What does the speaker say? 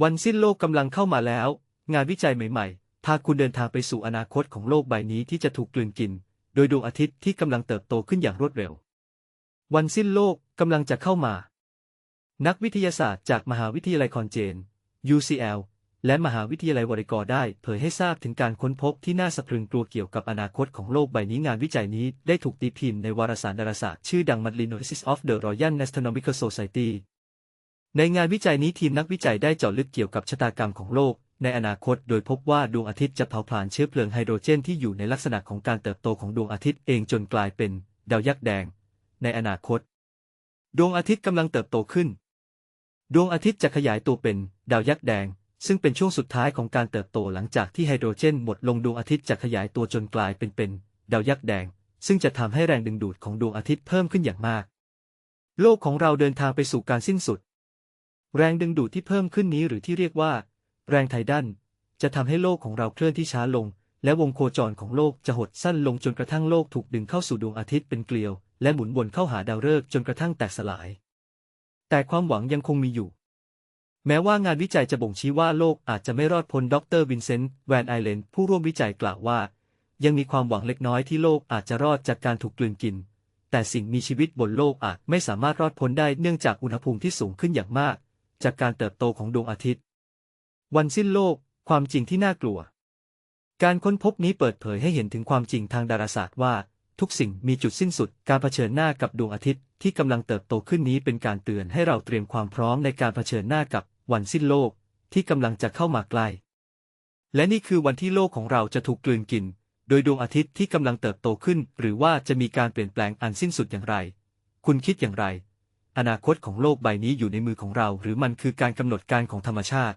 วันสิ้นโลกกำลังเข้ามาแล้ว งานวิจัยใหม่ๆ พาคุณเดินทางไปสู่อนาคตของโลกใบนี้ที่จะถูกกลืนกิน โดยดวงอาทิตย์ที่กำลังเติบโตขึ้นอย่างรวดเร็ว วันสิ้นโลกกำลังจะเข้ามา นักวิทยาศาสตร์จากมหาวิทยาลัยคอนเจน UCL และมหาวิทยาลัยวอริกอร์ได้เผยให้ทราบถึงการค้นพบที่น่าสะพรึงกลัวเกี่ยวกับอนาคตของโลกใบนี้งานวิจัยนี้ได้ถูกตีพิมพ์ในวารสารดาราศาสตร์ชื่อดัง Matlinosis of the Royal Astronomical Society ในงานวิจัยนี้ทีมนักวิจัยได้เจาะลึกเกี่ยวกับชะตากรรมของโลก ในอนาคต โดยพบว่าดวงอาทิตย์จะเผาผลาญเชื้อเพลิงไฮโดรเจนที่อยู่ในลักษณะของการเติบโตของดวงอาทิตย์เองจนกลายเป็นดาวยักษ์แดง ในอนาคต ดวงอาทิตย์กำลังเติบโตขึ้น ดวงอาทิตย์จะขยายตัวเป็นดาวยักษ์แดง ซึ่งเป็นช่วงสุดท้ายของการเติบโตหลังจากที่ไฮโดรเจนหมดลงดวงอาทิตย์จะขยายตัวจนกลายเป็นเป็นดาวยักษ์แดง ซึ่งจะทำให้แรงดึงดูดของดวงอาทิตย์เพิ่มขึ้นอย่างมาก โลกของเราเดินทางไปสู่การสิ้นสุด แรงดึงดูดที่เพิ่มขึ้นนี้หรือที่เรียกว่า แรงไทดันจะทำให้โลกของเราเคลื่อนที่ช้าลง และวงโคจรของโลกจะหดสั้นลงจนกระทั่งโลกถูกดึงเข้าสู่ดวงอาทิตย์เป็นเกลียว และหมุนวนเข้าหาดาวฤกษ์จนกระทั่งแตกสลาย แต่ความหวังยังคงมีอยู่ แม้ว่างานวิจัยจะบ่งชี้ว่าโลกอาจจะไม่รอดพ้นดรวินเซนต์แวนไอเลนผู้ร่วมวิจัยกล่าวว่า ยังมีความหวังเล็กน้อยที่โลกอาจจะรอดจากการถูกกลืนกิน แต่สิ่งมีชีวิตบนโลกอาจไม่สามารถรอดพ้นได้เนื่องจากอุณหภูมิที่สูงขึ้นอย่างมาก จากการเติบโตของดวงอาทิตย์ วันสิ้นโลก ความจริงที่น่ากลัว การค้นพบนี้เปิดเผยให้เห็นถึงความจริงทางดาราศาสตร์ว่า ทุกสิ่งมีจุดสิ้นสุด การเผชิญหน้ากับดวงอาทิตย์ที่กำลังเติบโตขึ้นนี้เป็นการเตือนให้เราเตรียมความพร้อมในการเผชิญหน้ากับวันสิ้นโลกที่กำลังจะเข้ามาใกล้ และนี่คือวันที่โลกของเราจะถูกกลืนกิน โดยดวงอาทิตย์ที่กำลังเติบโตขึ้น หรือว่าจะมีการเปลี่ยนแปลงอันสิ้นสุดอย่างไร คุณคิดอย่างไร อนาคตของโลกใบนี้อยู่ในมือของเรา หรือมันคือการกำหนดการของธรรมชาติ